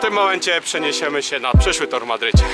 W tym momencie przeniesiemy się na przyszły tor w Madrycie.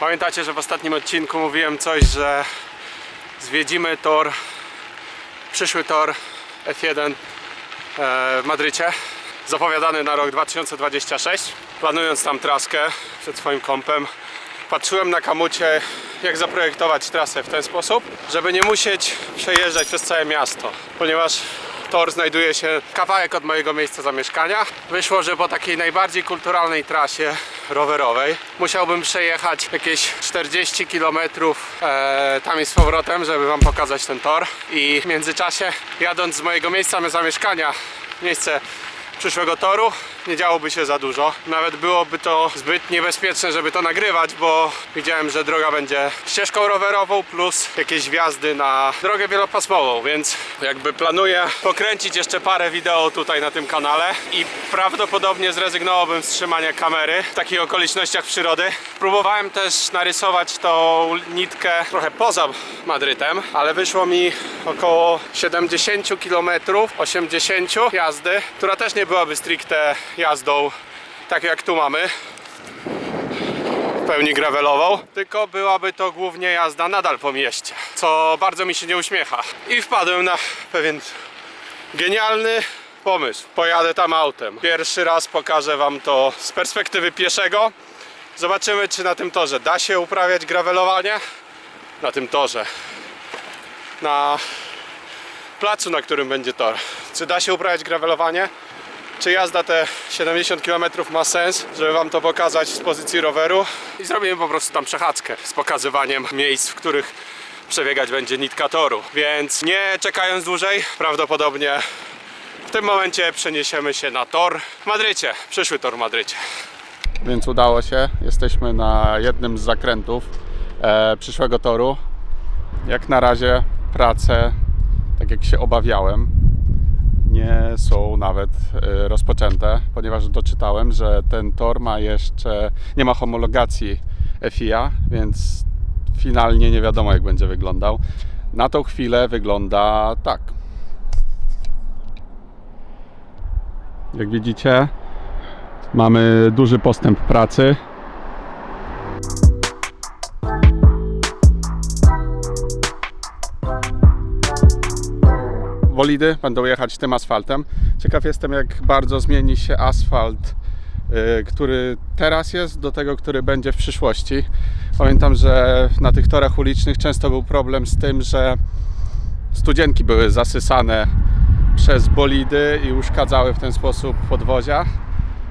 Pamiętacie, że w ostatnim odcinku mówiłem coś, że zwiedzimy tor, przyszły tor F1 e, w Madrycie, zapowiadany na rok 2026. Planując tam traskę przed swoim kompem, patrzyłem na kamucie, jak zaprojektować trasę w ten sposób, żeby nie musieć przejeżdżać przez całe miasto, ponieważ tor znajduje się kawałek od mojego miejsca zamieszkania. Wyszło, że po takiej najbardziej kulturalnej trasie rowerowej musiałbym przejechać jakieś 40 km e, tam i z powrotem, żeby wam pokazać ten tor. I w międzyczasie, jadąc z mojego miejsca zamieszkania miejsce przyszłego toru nie działoby się za dużo. Nawet byłoby to zbyt niebezpieczne, żeby to nagrywać, bo widziałem, że droga będzie ścieżką rowerową plus jakieś wjazdy na drogę wielopasmową, więc jakby planuję pokręcić jeszcze parę wideo tutaj na tym kanale i prawdopodobnie zrezygnowałbym z trzymania kamery w takich okolicznościach przyrody. Próbowałem też narysować tą nitkę trochę poza Madrytem, ale wyszło mi około 70 km, 80 jazdy, która też nie byłaby stricte jazdą, tak jak tu mamy, w pełni gravelową, tylko byłaby to głównie jazda nadal po mieście, co bardzo mi się nie uśmiecha. I wpadłem na pewien genialny pomysł. Pojadę tam autem. Pierwszy raz pokażę Wam to z perspektywy pieszego. Zobaczymy, czy na tym torze da się uprawiać gravelowanie. Na tym torze. Na placu, na którym będzie tor. Czy da się uprawiać gravelowanie? Czy jazda te 70 km ma sens, żeby Wam to pokazać z pozycji roweru? I zrobimy po prostu tam przechadzkę z pokazywaniem miejsc, w których przebiegać będzie nitka toru. Więc nie czekając dłużej, prawdopodobnie w tym momencie przeniesiemy się na tor w Madrycie, przyszły tor w Madrycie. Więc udało się, jesteśmy na jednym z zakrętów e, przyszłego toru. Jak na razie prace, tak jak się obawiałem, nie są nawet e, rozpoczęte, ponieważ doczytałem, że ten tor ma jeszcze, nie ma homologacji FIA, więc finalnie nie wiadomo jak będzie wyglądał. Na tą chwilę wygląda tak. Jak widzicie, mamy duży postęp pracy. Bolidy będą jechać tym asfaltem. Ciekaw jestem, jak bardzo zmieni się asfalt, y, który teraz jest, do tego, który będzie w przyszłości. Pamiętam, że na tych torach ulicznych często był problem z tym, że studzienki były zasysane przez bolidy i uszkadzały w ten sposób podwozia.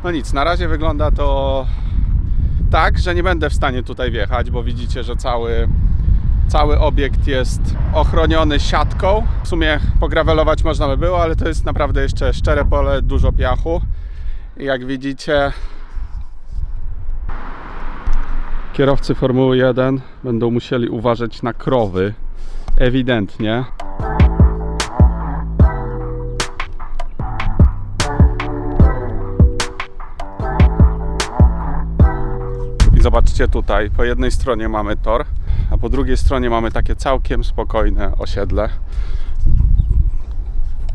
No nic, na razie wygląda to tak, że nie będę w stanie tutaj wjechać, bo widzicie, że cały, cały obiekt jest ochroniony siatką. W sumie pograwelować można by było, ale to jest naprawdę jeszcze szczere pole, dużo piachu. Jak widzicie, kierowcy Formuły 1 będą musieli uważać na krowy. Ewidentnie. Zobaczcie tutaj, po jednej stronie mamy tor, a po drugiej stronie mamy takie całkiem spokojne osiedle.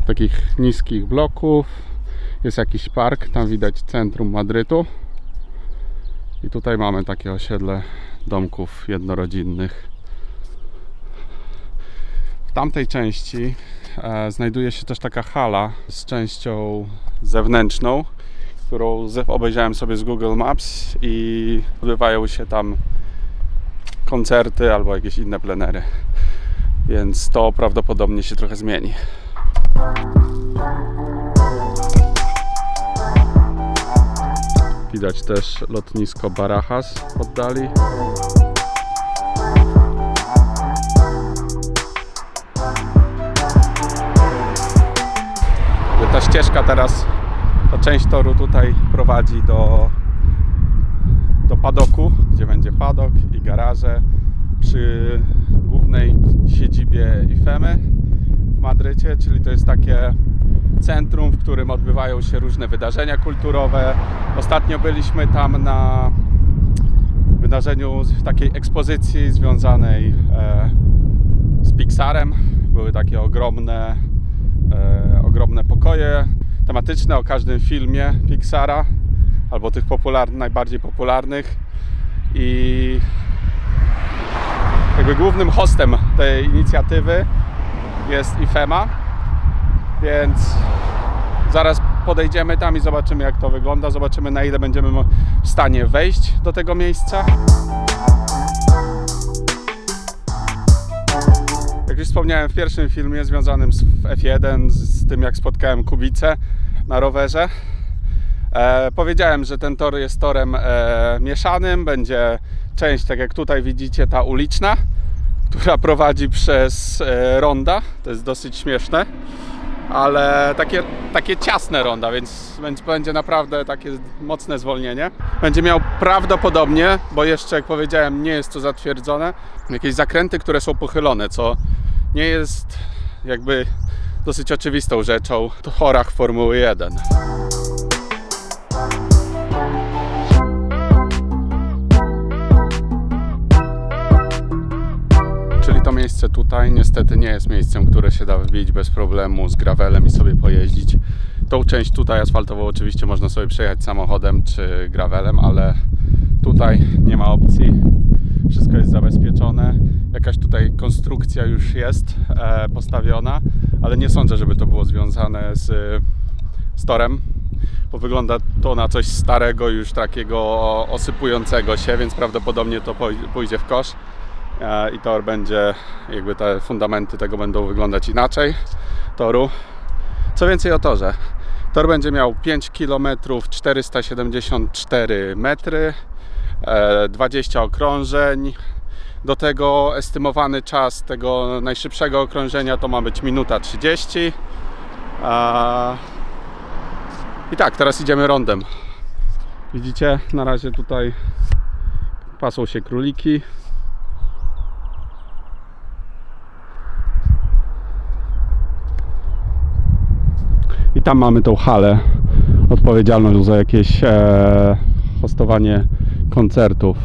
Takich niskich bloków. Jest jakiś park, tam widać centrum Madrytu. I tutaj mamy takie osiedle domków jednorodzinnych. W tamtej części e, znajduje się też taka hala z częścią zewnętrzną, którą obejrzałem sobie z Google Maps i odbywają się tam koncerty albo jakieś inne plenery. Więc to prawdopodobnie się trochę zmieni. Widać też lotnisko Barajas w oddali. Ta ścieżka teraz, ta część toru tutaj prowadzi do, do padoku, gdzie będzie padok garaże przy głównej siedzibie IFEMY w Madrycie, czyli to jest takie centrum, w którym odbywają się różne wydarzenia kulturowe. Ostatnio byliśmy tam na wydarzeniu, takiej ekspozycji związanej e, z Pixarem. były takie ogromne, e, ogromne pokoje tematyczne o każdym filmie Pixara albo tych popularnych, najbardziej popularnych i jakby głównym hostem tej inicjatywy jest IFEMA, więc zaraz podejdziemy tam i zobaczymy jak to wygląda, zobaczymy na ile będziemy w stanie wejść do tego miejsca. Jak już wspomniałem w pierwszym filmie związanym z F1, z, z tym jak spotkałem Kubicę na rowerze, e, powiedziałem, że ten tor jest torem e, mieszanym, będzie część, tak jak tutaj widzicie, ta uliczna, która prowadzi przez e, ronda, to jest dosyć śmieszne, ale takie, takie ciasne ronda, więc będzie- naprawdę takie mocne zwolnienie. Będzie miał prawdopodobnie, bo jeszcze jak powiedziałem nie jest to zatwierdzone, jakieś zakręty, które są pochylone, co nie jest jakby dosyć oczywistą rzeczą w torach Formuły 1. to miejsce tutaj niestety nie jest miejscem, które się da wbić bez problemu z gravelem i sobie pojeździć. Tą część tutaj asfaltową oczywiście można sobie przejechać samochodem czy gravelem, ale tutaj nie ma opcji. Wszystko jest zabezpieczone. Jakaś tutaj konstrukcja już jest e, postawiona, ale nie sądzę, żeby to było związane z, z torem, bo wygląda to na coś starego, już takiego osypującego się, więc prawdopodobnie to pójdzie w kosz e, i tor będzie, jakby te fundamenty tego będą wyglądać inaczej toru. Co więcej o torze. Tor będzie miał 5 km 474 metry, e, 20 okrążeń. Do tego estymowany czas tego najszybszego okrążenia to ma być minuta 30. A... I tak, teraz idziemy rondem. Widzicie, na razie tutaj pasą się króliki. I tam mamy tą halę odpowiedzialną za jakieś e, hostowanie koncertów.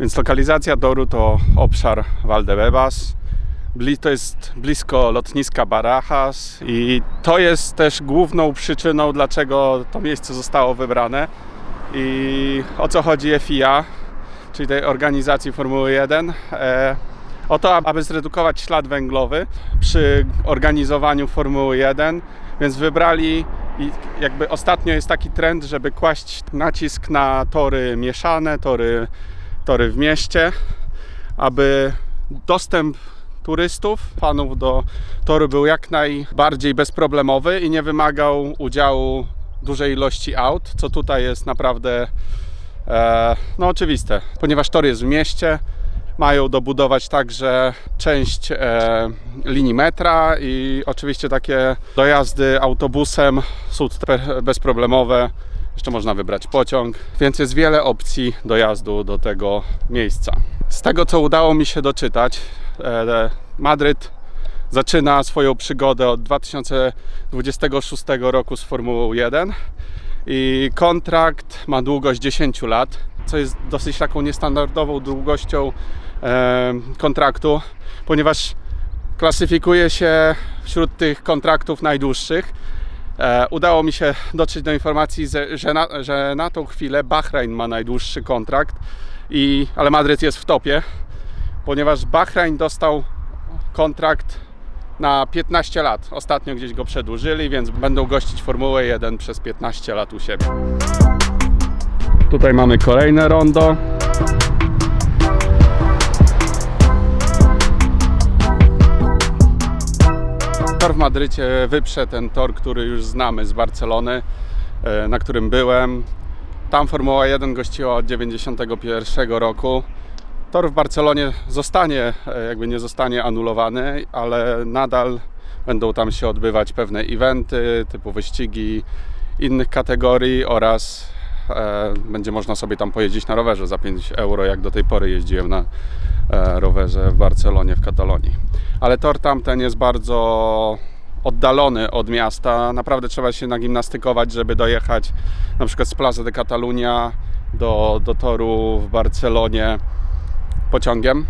Więc lokalizacja toru to obszar Valdebebas. To jest blisko lotniska Barajas i to jest też główną przyczyną, dlaczego to miejsce zostało wybrane i o co chodzi FIA, czyli tej organizacji Formuły 1. O to, aby zredukować ślad węglowy przy organizowaniu Formuły 1, więc wybrali i jakby ostatnio jest taki trend, żeby kłaść nacisk na tory mieszane, tory, tory w mieście, aby dostęp turystów, fanów do toru był jak najbardziej bezproblemowy i nie wymagał udziału dużej ilości aut, co tutaj jest naprawdę e, no oczywiste, ponieważ tor jest w mieście, mają dobudować także część e, linii metra i oczywiście takie dojazdy autobusem są bezproblemowe. Jeszcze można wybrać pociąg, więc jest wiele opcji dojazdu do tego miejsca. Z tego co udało mi się doczytać, e, Madryt zaczyna swoją przygodę od 2026 roku z Formułą 1 i kontrakt ma długość 10 lat, co jest dosyć taką niestandardową długością e, kontraktu, ponieważ klasyfikuje się wśród tych kontraktów najdłuższych. E, udało mi się dotrzeć do informacji, że, na, że na tą chwilę Bahrain ma najdłuższy kontrakt, i, ale Madryt jest w topie, ponieważ Bahrain dostał kontrakt na 15 lat. Ostatnio gdzieś go przedłużyli, więc będą gościć Formułę 1 przez 15 lat u siebie. Tutaj mamy kolejne rondo. Tor w Madrycie wyprze ten tor, który już znamy z Barcelony, e, na którym byłem. Tam Formuła 1 gościła od 91 roku. Tor w Barcelonie zostanie, e, jakby nie zostanie anulowany, ale nadal będą tam się odbywać pewne eventy typu wyścigi innych kategorii oraz będzie można sobie tam pojeździć na rowerze za 5 euro, jak do tej pory jeździłem na e, rowerze w Barcelonie, w Katalonii. Ale tor tamten jest bardzo oddalony od miasta. Naprawdę trzeba się nagimnastykować, żeby dojechać na przykład z Plaza de Catalunya do, do toru w Barcelonie pociągiem.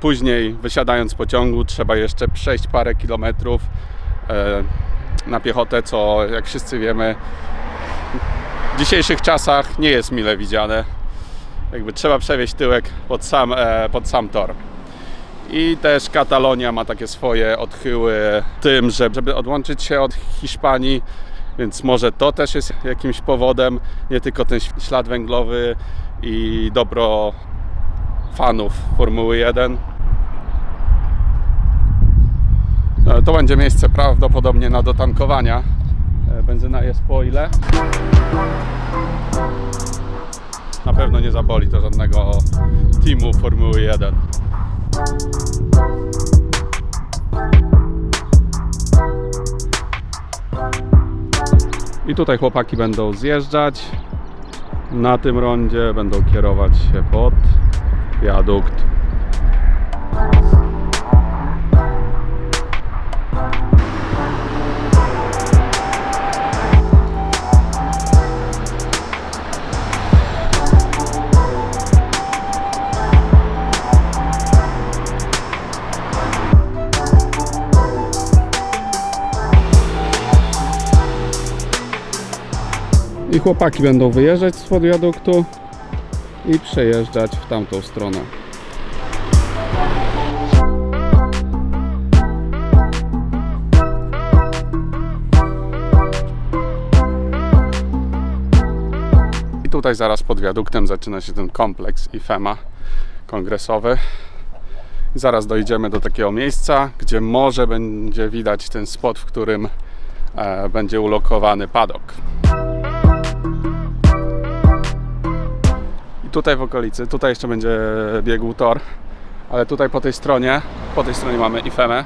Później wysiadając z pociągu trzeba jeszcze przejść parę kilometrów e, na piechotę, co jak wszyscy wiemy w dzisiejszych czasach nie jest mile widziane. Jakby trzeba przewieźć tyłek pod sam, e, pod sam tor. I też Katalonia ma takie swoje odchyły tym, że, żeby odłączyć się od Hiszpanii, więc może to też jest jakimś powodem, nie tylko ten ślad węglowy i dobro fanów Formuły 1. E, To będzie miejsce prawdopodobnie na dotankowania. E, Benzyna jest po ile? Na pewno nie zaboli to żadnego teamu Formuły 1. I tutaj chłopaki będą zjeżdżać. Na tym rondzie będą kierować się pod wiadukt. I chłopaki będą wyjeżdżać z wiaduktu i przejeżdżać w tamtą stronę. I tutaj zaraz pod wiaduktem zaczyna się ten kompleks IFEMA kongresowy. Zaraz dojdziemy do takiego miejsca, gdzie może będzie widać ten spot, w którym e, będzie ulokowany padok. Tutaj w okolicy, tutaj jeszcze będzie biegł tor, ale tutaj po tej stronie, po tej stronie mamy IFEMę,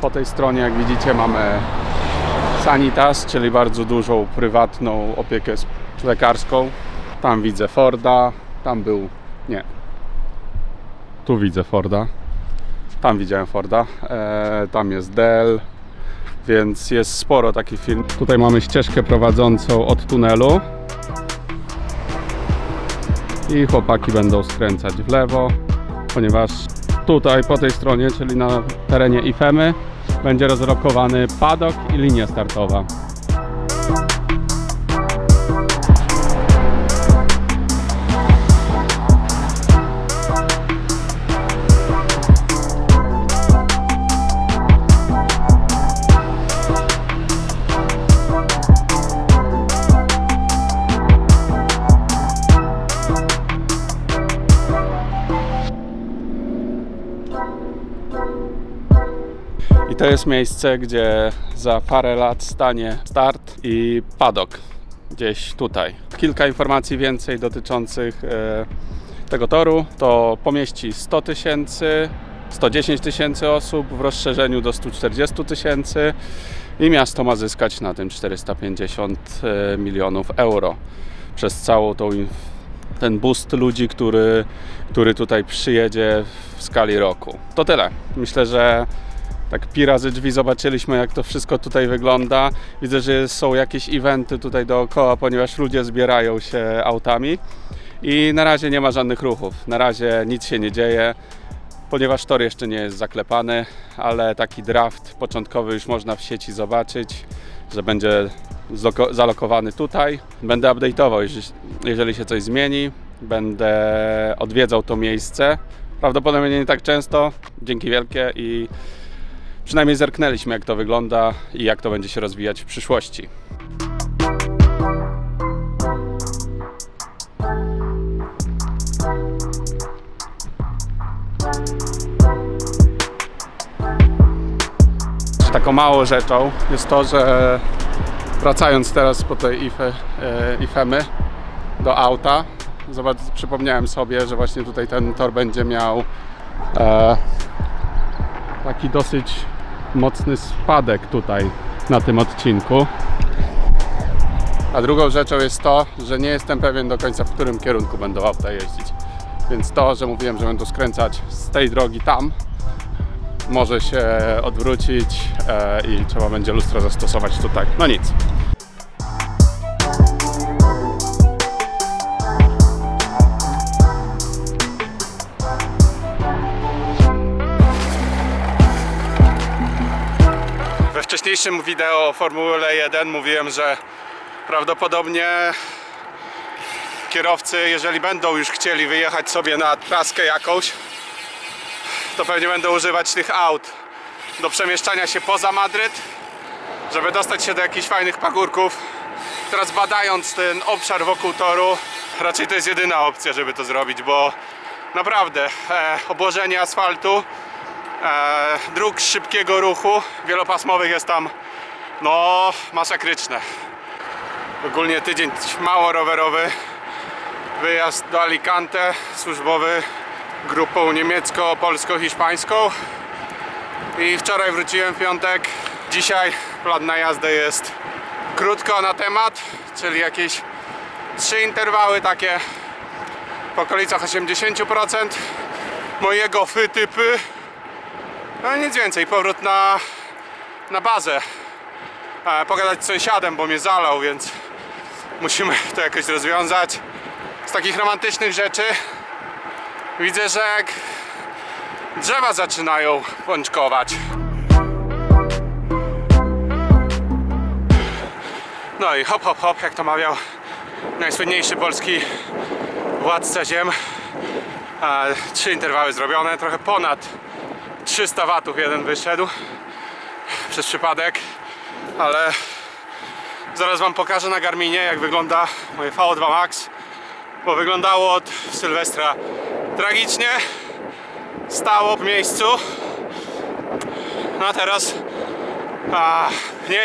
po tej stronie jak widzicie mamy Sanitas, czyli bardzo dużą prywatną opiekę lekarską. Tam widzę Forda, tam był, nie, tu widzę Forda, tam widziałem Forda, e, tam jest Dell, więc jest sporo takich firm. Tutaj mamy ścieżkę prowadzącą od tunelu i chłopaki będą skręcać w lewo, ponieważ tutaj po tej stronie, czyli na terenie IFEMy, będzie rozrokowany padok i linia startowa. To jest miejsce, gdzie za parę lat stanie start i padok gdzieś tutaj. Kilka informacji więcej dotyczących e, tego toru. To pomieści 100 tysięcy, 110 tysięcy osób w rozszerzeniu do 140 tysięcy i miasto ma zyskać na tym 450 e, milionów euro przez całą tą ten boost ludzi, który, który tutaj przyjedzie w skali roku. To tyle. Myślę, że tak pi razy drzwi zobaczyliśmy, jak to wszystko tutaj wygląda. Widzę, że są jakieś eventy tutaj dookoła, ponieważ ludzie zbierają się autami i na razie nie ma żadnych ruchów. Na razie nic się nie dzieje, ponieważ tor jeszcze nie jest zaklepany, ale taki draft początkowy już można w sieci zobaczyć, że będzie zalokowany tutaj. Będę update'ował, jeżeli się coś zmieni. Będę odwiedzał to miejsce. Prawdopodobnie nie tak często. Dzięki wielkie i przynajmniej zerknęliśmy, jak to wygląda i jak to będzie się rozwijać w przyszłości. Taką małą rzeczą jest to, że wracając teraz po tej IFE, e, IFEMy do auta, zobacz, przypomniałem sobie, że właśnie tutaj ten tor będzie miał e, taki dosyć mocny spadek tutaj na tym odcinku. A drugą rzeczą jest to, że nie jestem pewien do końca, w którym kierunku będą auta jeździć. Więc to, że mówiłem, że będą skręcać z tej drogi tam, może się odwrócić e, i trzeba będzie lustro zastosować tutaj. No nic. Wcześniejszym wideo o Formule 1 mówiłem, że prawdopodobnie kierowcy, jeżeli będą już chcieli wyjechać sobie na traskę jakąś, to pewnie będą używać tych aut do przemieszczania się poza Madryt, żeby dostać się do jakichś fajnych pagórków. Teraz badając ten obszar wokół toru, raczej to jest jedyna opcja, żeby to zrobić, bo naprawdę e, obłożenie asfaltu, dróg szybkiego ruchu, wielopasmowych jest tam no masakryczne. Ogólnie tydzień mało rowerowy, wyjazd do Alicante służbowy grupą niemiecko-polsko-hiszpańską i wczoraj wróciłem w piątek. Dzisiaj plan na jazdę jest krótko na temat, czyli jakieś trzy interwały takie w okolicach 80% mojego fytypy. No nic więcej, powrót na, na bazę. E, pogadać z sąsiadem, bo mnie zalał, więc musimy to jakoś rozwiązać. Z takich romantycznych rzeczy widzę, że jak drzewa zaczynają pączkować. No i hop, hop, hop, jak to mawiał najsłynniejszy polski władca ziem. E, trzy interwały zrobione, trochę ponad 300 watów jeden wyszedł przez przypadek, ale zaraz wam pokażę na Garminie jak wygląda moje VO2 Max, bo wyglądało od Sylwestra tragicznie, stało w miejscu, no a teraz a,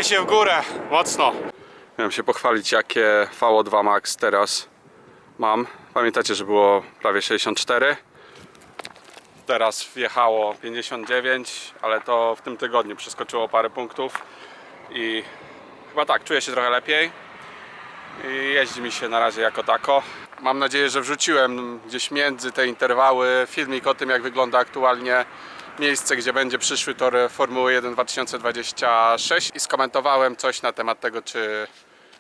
się w górę mocno. Miałem się pochwalić jakie VO2 Max teraz mam. Pamiętacie, że było prawie 64. Teraz wjechało 59, ale to w tym tygodniu przeskoczyło parę punktów i chyba tak, czuję się trochę lepiej i jeździ mi się na razie jako tako. Mam nadzieję, że wrzuciłem gdzieś między te interwały filmik o tym, jak wygląda aktualnie miejsce, gdzie będzie przyszły tor Formuły 1 2026 i skomentowałem coś na temat tego, czy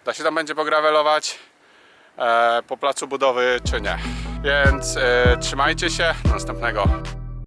da się tam będzie pograwelować e, po placu budowy, czy nie. Więc e, trzymajcie się, następnego.